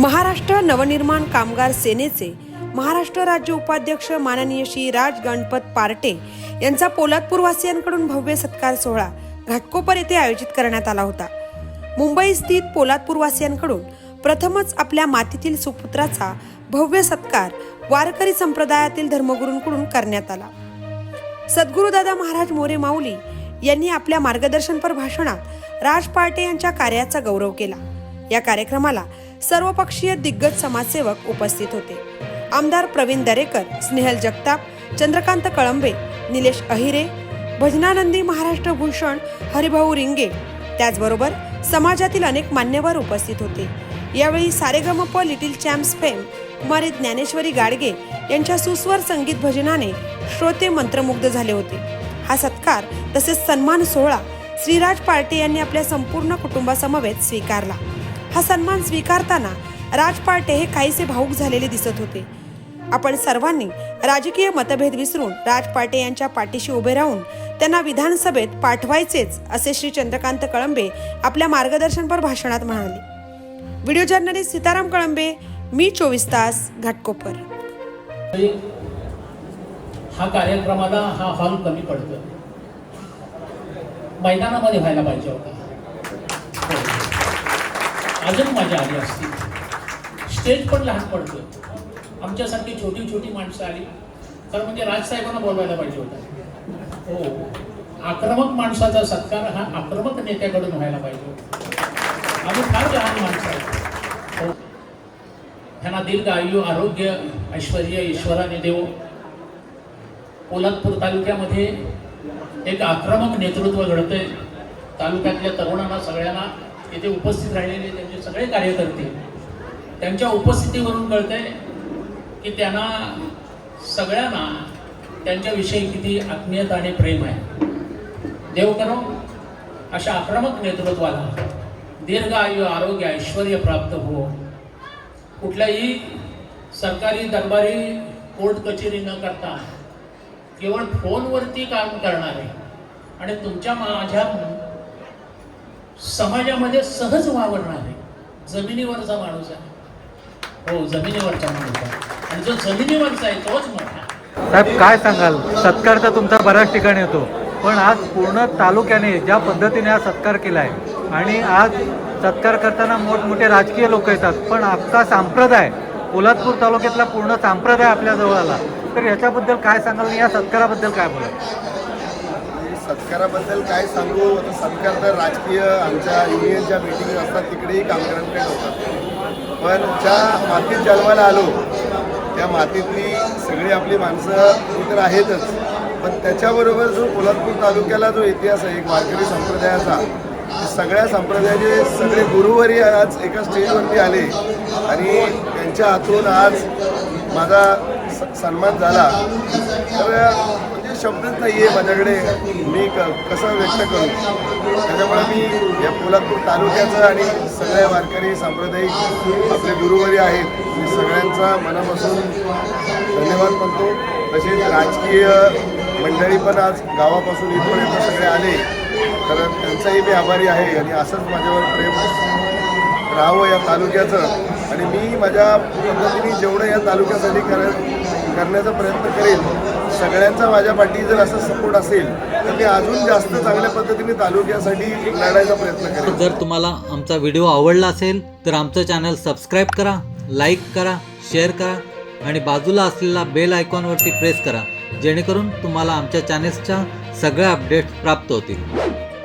महाराष्ट्र नवनिर्माण कामगार सेनेचे महाराष्ट्र राज्य उपाध्यक्ष माननीय श्री राज गणपत पार्टे यांचा पोलादपूरवासियांकडून भव्य सत्कार सोहळा घाटकोपर येथे आयोजित करण्यात आला होता. मुंबई स्थित पोलादपूरवासियांकडून प्रथमच आपल्या मातीतील सुपुत्राचा भव्य सत्कार वारकरी संप्रदायातील धर्मगुरूंकडून करण्यात आला. सद्गुरुदादा महाराज मोरे माऊली यांनी आपल्या मार्गदर्शनपर भाषणात राज पार्टे यांच्या कार्याचा गौरव केला. या कार्यक्रमाला सर्वपक्षीय दिग्गज समाजसेवक उपस्थित होते. आमदार प्रवीण दरेकर स्नेहल जगताप चंद्रकांत कळंबे निलेश अहिरे भजनानंदी महाराष्ट्र भूषण हरिभाऊ रिंगे त्याचबरोबर समाजातील अनेक मान्यवर उपस्थित होते. यावेळी सारेगमप लिटिल चॅम्प्स फेम कुमारी ज्ञानेश्वरी गाडगे यांच्या सुस्वर संगीत भजनाने श्रोते मंत्रमुग्ध झाले होते. हा सत्कार तसेच सन्मान सोहळा श्रीराज पार्टे यांनी आपल्या संपूर्ण कुटुंबासमवेत स्वीकारला. हा सन्मान स्वीकारताना राज पार्टे हे काहीसे भाऊक झालेले दिसत होते. आपण सर्वांनी राजकीय मतभेद विसरून राजपाटे यांच्या पाठीशी उभे राहून त्यांना विधानसभेत पाठवायचेच असे श्री चंद्रकांत कळंबे आपल्या मार्गदर्शनपर भाषणात म्हणाले. व्हिडिओ जर्नलिस्ट सीताराम कळंबे मी चोवीस तास घाटकोपर. हा कार्यक्रमाला हा हॉल कमी पडतो मैदानामध्ये व्हायला पाहिजे होता. अजून मजा आली असती स्टेज पण लहान पडतो आमच्यासारखी छोटी छोटी माणसं आली. तर म्हणजे राजसाहेबांना बोलवायला पाहिजे होता. हो. आक्रमक माणसाचा सत्कार हा आक्रमक नेत्याकडून व्हायला पाहिजे आम्ही फार लहान माणसं आहेत. हो. त्यांना दीर्घ आयु आरोग्य ऐश्वर ईश्वराने देव. पोलादपूर तालुक्यामध्ये एक आक्रमक नेतृत्व घडतंय. तालुक्यातल्या तरुणांना सगळ्यांना इथे उपस्थित राहिलेले सगळे कार्यकर्ते त्यांच्या उपस्थितीवरून कळतंय की त्यांना सगळ्यांना त्यांच्याविषयी किती आत्मीयता आणि प्रेम आहे. देव करो अशा आक्रमक नेतृत्वाला दीर्घ आयु आरोग्य ऐश्वर प्राप्त हो. कुठल्याही सरकारी दरबारी कोर्ट कचेरी न करता केवळ फोनवरती काम करणारे आणि तुमच्या माझ्या समाजामध्ये सहज वावरणारे जमिनीवरचा माणूस आहे. हो जमिनीवरचा माणूस आहे. आणि जो जमिनीवरचा आहे तोच मोठा साहेब काय सांगाल? सत्कार तर तुमचा बऱ्याच ठिकाणी येतो पण आज पूर्ण तालुक्याने ज्या पद्धतीने हा सत्कार केला आहे आणि आज सत्कार करताना मोठमोठे राजकीय लोक येतात पण आपला संप्रदाय पोलादपूर तालुक्यातला पूर्ण संप्रदाय आपल्याजवळ आला. तर याच्याबद्दल काय सांगाल या सत्काराबद्दल काय बोला सत्काराबद्दल काय सांगू? आता सत्कार तर राजकीय आमच्या युनियनच्या मीटिंग असतात तिकडेही कामगारांकडे होतात पण ज्या मातीत जन्माला आलो त्या मातीतली सगळी आपली माणसं ती तर आहेतच. पण त्याच्याबरोबर जो कोल्हापूर तालुक्याला जो इतिहास आहे एक वारकरी संप्रदायाचा सगळ्या संप्रदायाचे सगळे गुरुवारी आज एका स्टेजवरती आले. आणि त्यांच्या हातून आज माझा स- सन्मान झाला. तर शब्दच नाही आहे माझ्याकडे. मी क कसं व्यक्त करू? त्याच्यामुळे मी या पोलादपूर तालुक्याचं आणि सगळ्या वारकरी सांप्रदायिक आपले गुरुवारी आहेत. मी सगळ्यांचा मनापासून धन्यवाद म्हणतो तसेच राजकीय मंडळी पण आज गावापासून इथपर्यंत सगळे आले. तर त्यांचाही मी आभारी आहे आणि असंच माझ्यावर प्रेम राहावं या तालुक्याचं. आणि मी माझ्या पद्धतीने जेवढं या तालुक्यासाठी कर करण्याचा प्रयत्न करेन सगळ्यांचा माझ्या पाठी जर असा सपोर्ट असेल तर मी अजून जास्त चांगल्या पद्धतीने तालुक्यासाठी लढायचा प्रयत्न करेन. जर तुम्हाला आमचा व्हिडिओ आवडला असेल तर आमचं चॅनल सबस्क्राईब करा लाईक करा शेअर करा आणि बाजूला असलेला बेल आयकॉनवरती प्रेस करा जेणेकरून तुम्हाला आमच्या चॅनेल्सच्या सगळ्या अपडेट्स प्राप्त होतील.